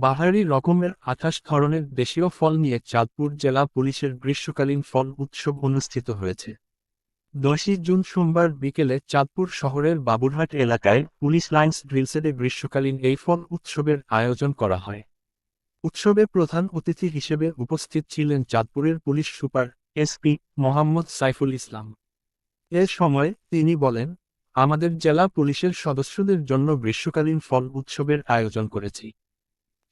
বাহারি রকমের আঠাশ ধরনের দেশীয় ফল নিয়ে চাঁদপুর জেলা পুলিশের গ্রীষ্মকালীন ফল উৎসব অনুষ্ঠিত হয়েছে। দশই জুন সোমবার বিকেলে চাঁদপুর শহরের বাবুরহাট এলাকায় পুলিশ লাইন্স ড্রিলসেডে গ্রীষ্মকালীন এই ফল উৎসবের আয়োজন করা হয়। উৎসবে প্রধান অতিথি হিসেবে উপস্থিত ছিলেন চাঁদপুরের police super SP Mohammad Saiful Islam. এ সময় তিনি বলেন, আমাদের জেলা পুলিশের সদস্যদের জন্য গ্রীষ্মকালীন ফল উৎসবের আয়োজন করেছি।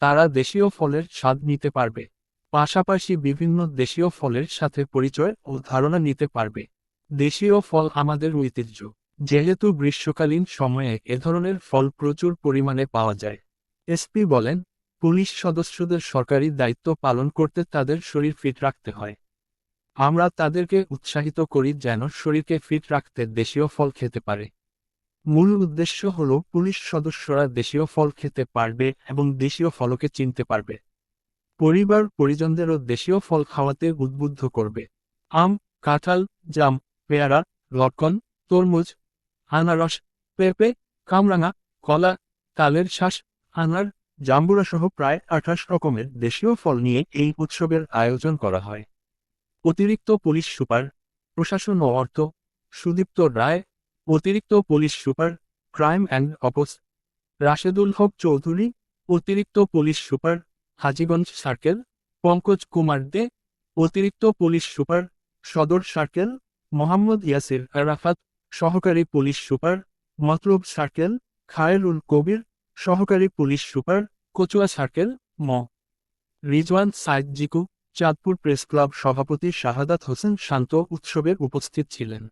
তারা দেশীয় ফলের স্বাদ নিতে পারবে। পাশাপাশি বিভিন্ন দেশীয় ফলের সাথে পরিচয় ও ধারণা নিতে পারবে। দেশীয় ফল আমাদের ঐতিহ্য। যেহেতু গ্রীষ্মকালীন সময়ে এ ধরনের ফল প্রচুর পরিমাণে পাওয়া যায়। এসপি বলেন, পুলিশ সদস্যদের সরকারি দায়িত্ব পালন করতে তাদের শরীর ফিট রাখতে হয়। আমরা তাদেরকে উৎসাহিত করি যেন শরীরকে ফিট রাখতে দেশীয় ফল খেতে পারে। মূল উদ্দেশ্য হল পুলিশ সদস্যরা দেশীয় ফল খেতে পারবে এবং দেশীয় ফলকে চিনতে পারবে। পরিবার পরিজনদেরও দেশীয় ফল খাওয়াতে উদ্বুদ্ধ করবে। আম, কাঁঠাল, জাম, পেয়ারা, লটকন, তরমুজ, আনারস, পেঁপে, কামরাঙা, কলা, তালের শ্বাস আনার জাম্বুরা সহ প্রায় আঠাশ রকমের দেশীয় ফল নিয়ে এই উৎসবের আয়োজন করা হয়। অতিরিক্ত পুলিশ সুপার, প্রশাসন ও অর্থ, সুদীপ্ত রায় অতিরিক্ত পুলিশ সুপার, ক্রাইম অ্যান্ড অপোস। রাশেদুল হক চৌধুরী, অতিরিক্ত police super, Hajiganj circle, Pankaj Kumar Dey, অতিরিক্ত police super, Sadar circle, Mohammad Yasir Arafat, সহকারী police super, Matlab circle, Khairul Kabir, সহকারী পুলিশ সুপার, কচুয়া সার্কেল, ম। রিজওয়ান সাইদ জিকু, চাঁদপুর প্রেস ক্লাব সভাপতি শাহাদাত হোসেন শান্ত উৎসবে উপস্থিত ছিলেন।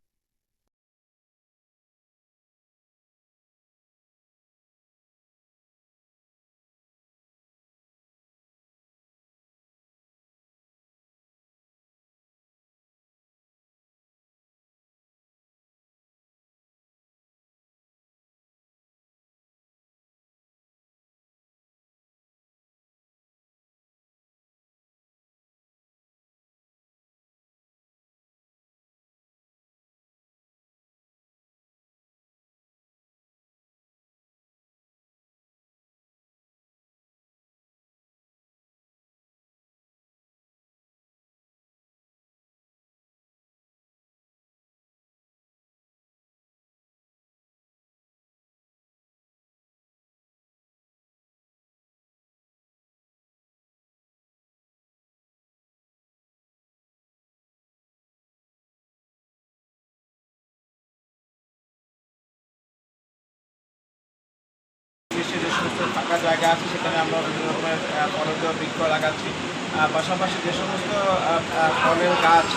ফাঁকা জায়গা আছে, সেখানে আমরা বিভিন্ন রকমের ফলের বৃক্ষ লাগাচ্ছি। পাশাপাশি যে সমস্ত ফলের গাছ